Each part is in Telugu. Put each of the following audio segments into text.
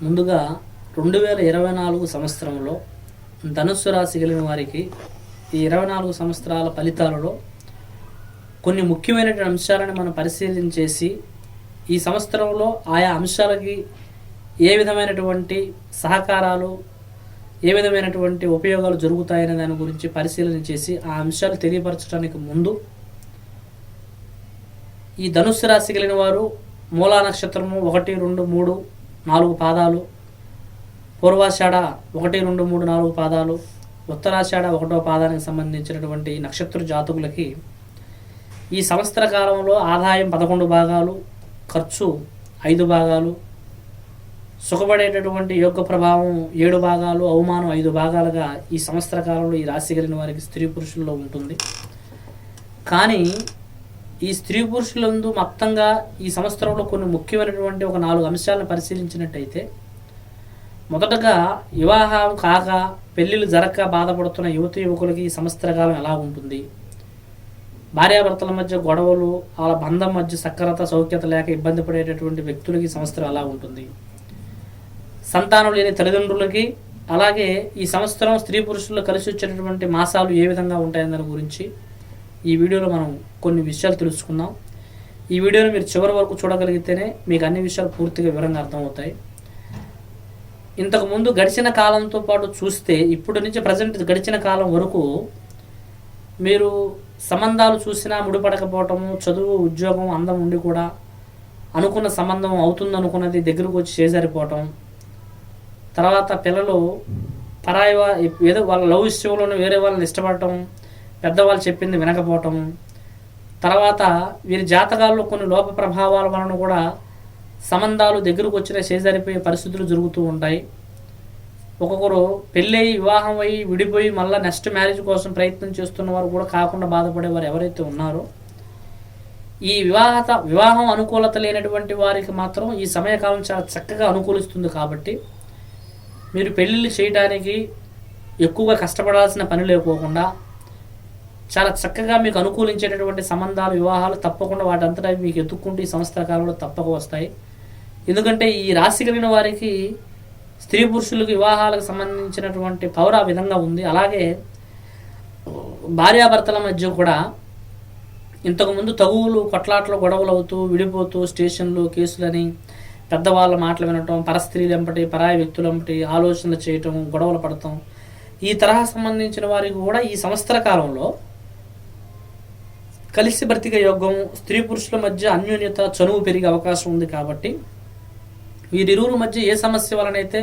ముందుగా రెండు వేల ఇరవై నాలుగు సంవత్సరంలో ధనుస్సు రాశి కలిగిన వారికి ఈ ఇరవై నాలుగు సంవత్సరాల ఫలితాలలో కొన్ని ముఖ్యమైనటువంటి అంశాలను మనం పరిశీలించేసి ఈ సంవత్సరంలో ఆయా అంశాలకి ఏ విధమైనటువంటి సహకారాలు ఏ విధమైనటువంటి ఉపయోగాలు జరుగుతాయనే దాని గురించి పరిశీలన చేసి ఆ అంశాలు తెలియపరచడానికి ముందు ఈ ధనుస్సు రాశి కలిగిన వారు మూలా నక్షత్రము ఒకటి రెండు మూడు నాలుగు పాదాలు. పూర్వాషాఢ ఒకటి రెండు మూడు నాలుగు పాదాలు. ఉత్తరాషాఢ ఒకటో పాదానికి సంబంధించినటువంటి నక్షత్ర జాతకులకి ఈ సంవత్సర కాలంలో ఆదాయం పదకొండు భాగాలు ఖర్చు ఐదు భాగాలు. సుఖపడేటటువంటి యోగ ప్రభావం ఏడు భాగాలు అవమానం ఐదు భాగాలుగా ఈ సంవత్సర కాలంలో ఈ రాశి కలిగిన వారికి స్త్రీ పురుషుల్లో ఉంటుంది. కానీ ఈ స్త్రీ పురుషులందు మొత్తంగా ఈ సంవత్సరంలో కొన్ని ముఖ్యమైనటువంటి ఒక నాలుగు అంశాలను పరిశీలించినట్టయితే మొదటగా వివాహం కాక పెళ్ళిళ్ళు జరగక బాధపడుతున్న యువతి యువకులకి ఈ సంవత్సర కాలం ఎలా ఉంటుంది? భార్యాభర్తల మధ్య గొడవలు వాళ్ళ బంధం మధ్య సక్రత సౌఖ్యత లేక ఇబ్బంది పడేటటువంటి వ్యక్తులకి సంవత్సరం ఎలా ఉంటుంది? సంతానం లేని తల్లిదండ్రులకి అలాగే ఈ సంవత్సరం స్త్రీ పురుషుల్లో కలిసి వచ్చేటటువంటి మాసాలు ఏ విధంగా ఉంటాయని దాని గురించి ఈ వీడియోలో మనం కొన్ని విషయాలు తెలుసుకుందాం. ఈ వీడియోని మీరు చివరి వరకు చూడగలిగితేనే మీకు అన్ని విషయాలు పూర్తిగా వివరంగా అర్థమవుతాయి. ఇంతకుముందు గడిచిన కాలంతో పాటు చూస్తే ఇప్పుడు నుంచి ప్రజెంట్ గడిచిన కాలం వరకు మీరు సంబంధాలు చూసినా ముడిపడకపోవటము చదువు ఉద్యోగం అందం ఉండి కూడా అనుకున్న సంబంధం అవుతుంది అనుకున్నది దగ్గరకు వచ్చి చేజారిపోవటం తర్వాత పిల్లలు పరాయి ఏదో వాళ్ళ లవ్ విషయంలోనే వేరే వాళ్ళని ఇష్టపడటం పెద్దవాళ్ళు చెప్పింది వినకపోవటం తర్వాత వీరి జాతకాల్లో కొన్ని లోప ప్రభావాల వలన కూడా సంబంధాలు దగ్గరకు వచ్చిన చేజారిపోయే పరిస్థితులు జరుగుతూ ఉంటాయి. ఒక్కొక్కరు పెళ్ళయి వివాహం అయ్యి విడిపోయి మళ్ళీ నెక్స్ట్ మ్యారేజ్ కోసం ప్రయత్నం చేస్తున్న వారు కూడా కాకుండా బాధపడేవారు ఎవరైతే ఉన్నారో ఈ వివాహత వివాహం అనుకూలత లేనటువంటి వారికి మాత్రం ఈ సమయకాలం చాలా చక్కగా అనుకూలిస్తుంది కాబట్టి మీరు పెళ్ళిళ్ళు చేయడానికి ఎక్కువగా కష్టపడాల్సిన పని లేకోకుండా చాలా చక్కగా మీకు అనుకూలించేటటువంటి సంబంధాలు వివాహాలు తప్పకుండా వాటంతటా మీకు ఎత్తుక్కుంటూ ఈ సంవత్సర కాలంలో తప్పక వస్తాయి. ఎందుకంటే ఈ రాశి కలిగిన వారికి స్త్రీ పురుషులకు వివాహాలకు సంబంధించినటువంటి పౌర ఆ విధంగా ఉంది. అలాగే భార్యాభర్తల మధ్య కూడా ఇంతకుముందు తగువులు కొట్లాట్లు గొడవలు అవుతూ విడిపోతూ స్టేషన్లు కేసులని పెద్దవాళ్ళ మాటలు వినటం పరస్త్రీలు ఎంపటి పరాయి వ్యక్తులు ఎంపటి ఆలోచనలు చేయటం గొడవలు పడటం ఈ తరహా సంబంధించిన వారికి కూడా ఈ సంవత్సర కాలంలో కలిసి బ్రతిక యోగం స్త్రీ పురుషుల మధ్య అన్యోన్యత చనువు పెరిగే అవకాశం ఉంది కాబట్టి వీరిరువురు మధ్య ఏ సమస్య వలనైతే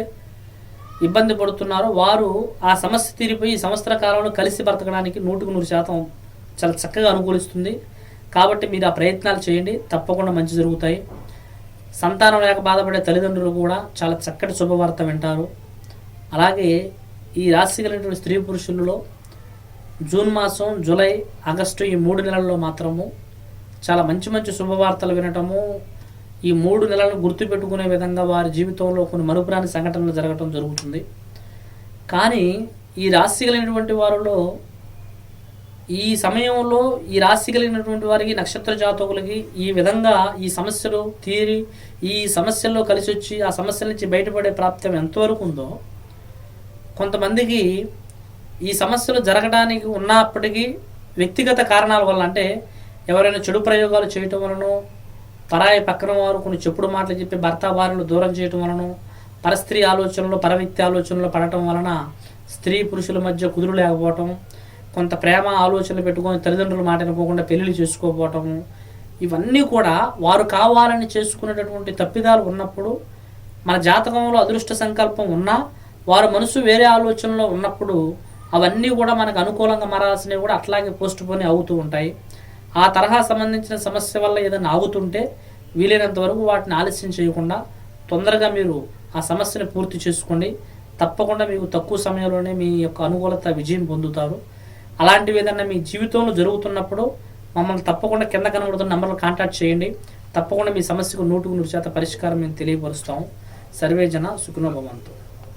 ఇబ్బంది పడుతున్నారో వారు ఆ సమస్య తీరిపోయి సంవత్సర కాలంలో కలిసి బ్రతకడానికి నూటుకు నూరు శాతం చాలా చక్కగా అనుకూలిస్తుంది. కాబట్టి మీరు ఆ ప్రయత్నాలు చేయండి. తప్పకుండా మంచి జరుగుతాయి. సంతానం లేక బాధపడే తల్లిదండ్రులు కూడా చాలా చక్కటి శుభవార్త వింటారు. అలాగే ఈ రాశి కలిగినటువంటి స్త్రీ పురుషులలో జూన్ మాసం జూలై ఆగస్టు ఈ మూడు నెలల్లో మాత్రము చాలా మంచి మంచి శుభవార్తలు వినటము ఈ మూడు నెలలను గుర్తుపెట్టుకునే విధంగా వారి జీవితంలో కొన్ని మరుపురాని సంఘటనలు జరగటం జరుగుతుంది. కానీ ఈ రాశి కలిగినటువంటి వారిలో ఈ సమయంలో ఈ రాశి కలిగినటువంటి వారికి నక్షత్ర జాతకులకి ఈ విధంగా ఈ సమస్యలు తీరి ఈ సమస్యల్లో కలిసి వచ్చి ఆ సమస్యల నుంచి బయటపడే ప్రాప్తం ఎంతవరకు ఉందో కొంతమందికి ఈ సమస్యలు జరగడానికి ఉన్నప్పటికీ వ్యక్తిగత కారణాల వల్ల అంటే ఎవరైనా చెడు ప్రయోగాలు చేయటం వలన పరాయి పక్కన వారు కొన్ని చెప్పుడు మాటలు చెప్పి భర్త భార్యలు దూరం చేయటం వలన పరస్త్రీ ఆలోచనలు పరవ్యక్తి ఆలోచనలు పడటం వలన స్త్రీ పురుషుల మధ్య కుదురు లేకపోవటం కొంత ప్రేమ ఆలోచనలు పెట్టుకొని తల్లిదండ్రుల మాట వినుకోకుండా పెళ్ళిళ్ళు చేసుకోకపోవటము ఇవన్నీ కూడా వారు కావాలని చేసుకునేటటువంటి తప్పిదాలు ఉన్నప్పుడు మన జాతకంలో అదృష్ట సంకల్పం ఉన్నా వారి మనసు వేరే ఆలోచనలో ఉన్నప్పుడు అవన్నీ కూడా మనకు అనుకూలంగా మారాల్సినవి కూడా అట్లాగే పోస్ట్ పోని అవుతూ ఉంటాయి. ఆ తరహా సంబంధించిన సమస్య వల్ల ఏదైనా ఆగుతుంటే వీలైనంత వరకు వాటిని ఆలస్యం చేయకుండా తొందరగా మీరు ఆ సమస్యను పూర్తి చేసుకోండి. తప్పకుండా మీకు తక్కువ సమయంలోనే మీ యొక్క అనుకూలత విజయం పొందుతారు. అలాంటివి ఏదైనా మీ జీవితంలో జరుగుతున్నప్పుడు మమ్మల్ని తప్పకుండా కింద కనబడుతున్న నంబర్లు కాంటాక్ట్ చేయండి. తప్పకుండా మీ సమస్యకు నూటుకు నూరు శాతం పరిష్కారం మేము తెలియపరుస్తాము. సర్వేజన సుఖనోభవంతో